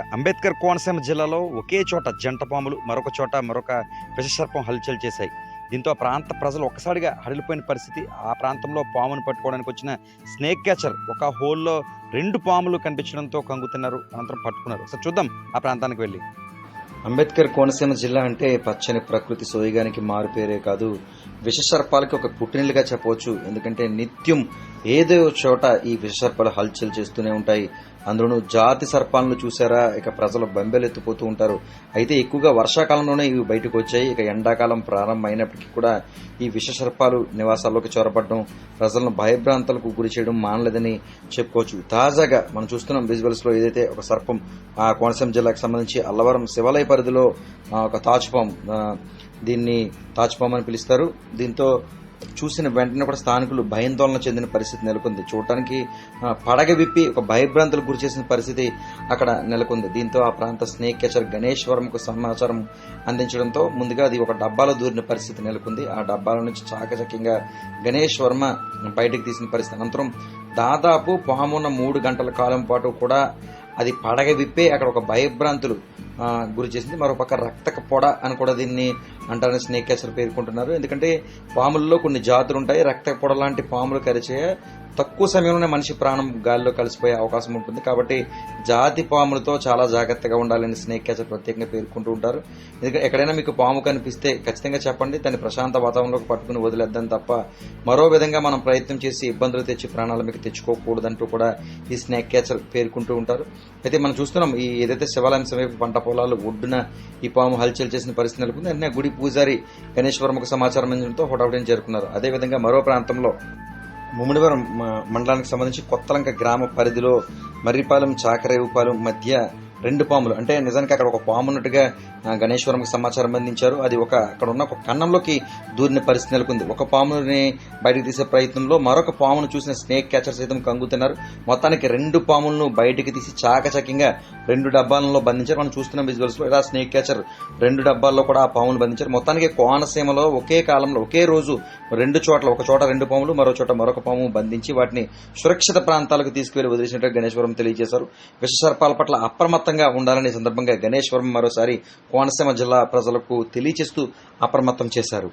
అంబేద్కర్ కోనసీమ జిల్లాలో ఒకే చోట జంట పాములు మరొక చోట మరొక విషసర్పం హల్చల్ చేశాయి. దీంతో ఆ ప్రాంత ప్రజలు ఒక్కసారిగా హడిలిపోయిన పరిస్థితి ఆ ప్రాంతంలో పామును పట్టుకోవడానికి వచ్చిన స్నేక్ క్యాచర్ ఒక హోల్లో రెండు పాములు కనిపించడంతో కంగుతున్నారు అనంతరం పట్టుకున్నారు. ఒకసారి చూద్దాం ఆ ప్రాంతానికి వెళ్ళి. అంబేద్కర్ కోనసీమ జిల్లా అంటే పచ్చని ప్రకృతి సోయగానికి మారుపేరే కాదు విషసర్పాలకి ఒక పుట్టినిల్లుగా చెప్పవచ్చు. ఎందుకంటే నిత్యం ఏదో చోట ఈ విషసర్పాలు హల్చల్ చేస్తూనే ఉంటాయి. అందులోనూ జాతి సర్పాలను చూసారా? ఇక ప్రజలు బెంబెలెత్తిపోతూ ఉంటారు. అయితే ఎక్కువగా వర్షాకాలంలోనే ఇవి బయటకు వచ్చాయి ఇక ఎండాకాలం ప్రారంభమైనప్పటికీ కూడా ఈ విషసర్పాలు నివాసాల్లోకి చొరబడడం ప్రజలను భయభ్రాంతలకు గురి చేయడం మానలేదని చెప్పుకోవచ్చు. తాజాగా మనం చూస్తున్నాం విజువల్స్లో ఏదైతే ఒక సర్పం ఆ కోనసీమ జిల్లాకు సంబంధించి అల్లవరం శివాలయ పరిధిలో ఒక తాచుపాం దీన్ని తాచుపాం అని పిలుస్తారు. దీంతో చూసిన వెంటనే కూడా స్థానికులు భయాందోళన చెందిన పరిస్థితి నెలకొంది. చూడటానికి పడగ విప్పి ఒక భయభ్రాంతులకు గురి చేసిన పరిస్థితి అక్కడ నెలకొంది. దీంతో ఆ ప్రాంత స్నేక్ క్యాచర్ గణేష్ వర్మకు సమాచారం అందించడంతో ముందుగా అది ఒక డబ్బాలో దూరిన పరిస్థితి నెలకొంది. ఆ డబ్బాల నుంచి చాకచక్యంగా గణేష్ వర్మ బయటకు తీసిన పరిస్థితి. అనంతరం దాదాపు పామున్న మూడు గంటల కాలం పాటు కూడా అది పడగ విప్పే అక్కడ ఒక భయభ్రాంతులు గురి చేసింది. మరోపక్క రక్తక పొడ అని కూడా దీన్ని అంటారని స్నేక్ క్యాచర్ పేర్కొంటున్నారు. ఎందుకంటే పాముల్లో కొన్ని జాతులు ఉంటాయి రక్త పొడ లాంటి పాములు కరిచే తక్కువ సమయంలోనే మనిషి ప్రాణం గాలిలో కలిసిపోయే అవకాశం ఉంటుంది. కాబట్టి జాతి పాములతో చాలా జాగ్రత్తగా ఉండాలని స్నేక్ క్యాచర్ ప్రత్యేకంగా పేర్కొంటూ ఉంటారు. ఎందుకంటే ఎక్కడైనా మీకు పాము కనిపిస్తే ఖచ్చితంగా చెప్పండి దాన్ని ప్రశాంత వాతావరణంలోకి పట్టుకుని వదిలేద్దాం తప్ప మరో విధంగా మనం ప్రయత్నం చేసి ఇబ్బందులు తెచ్చి ప్రాణాలు మీకు తెచ్చుకోకూడదంటూ కూడా ఈ స్నేక్ క్యాచర్ పేర్కొంటూ ఉంటారు. అయితే మనం చూస్తున్నాం ఈ ఏదైతే శివాలయం సమీప పంట పొలాలు ఒడ్డున ఈ పాము హల్చల్ చేసిన పరిస్థితి నెలకొంది గుడి పూజారి గణేష్ వర్మకు సమాచారం అందించడంతో హోటాహుటిని చేరుకున్నారు. అదేవిధంగా మరో ప్రాంతంలో ముమ్మిడివరం మండలానికి సంబంధించి కొత్తలంక గ్రామ పరిధిలో మర్రిపాలెం చాకరేవుపాలెం మధ్య రెండు పాములు. అంటే నిజానికి అక్కడ ఒక పాము ఉన్నట్టుగా గణేశ్వరంకి సమాచారం అందించారు. అది ఒక అక్కడ ఉన్న ఒక కన్నంలోకి దూరిన పరిస్థితి నెలకొంది. ఒక పాముని బయటకు తీసే ప్రయత్నంలో మరొక పామును చూసిన స్నేక్ క్యాచర్ సైతం కంగుతున్నారు మొత్తానికి రెండు పాములను బయటకు తీసి చాకచక్యంగా రెండు డబ్బాలలో బంధించారు. మనం చూస్తున్న విజువల్స్లో ఇలా స్నేక్ క్యాచర్ రెండు డబ్బాల్లో కూడా ఆ పామును బంధించారు. మొత్తానికి కోనసీమలో ఒకే కాలంలో ఒకే రోజు రెండు చోట్ల ఒక చోట రెండు పాములు మరో చోట మరొక పాము బంధించి వాటిని సురక్షిత ప్రాంతాలకు తీసుకువెళ్ళి వదిలేసినట్టు గణేశ్వరం తెలియజేశారు. విషసర్పాల పట్ల అప్రమత్తంగా ఉండాలని సందర్భంగా గణేశ్వరం మరోసారి కోనసీమ జిల్లా ప్రజలకు తెలియజేస్తూ అప్రమత్తం చేశారు.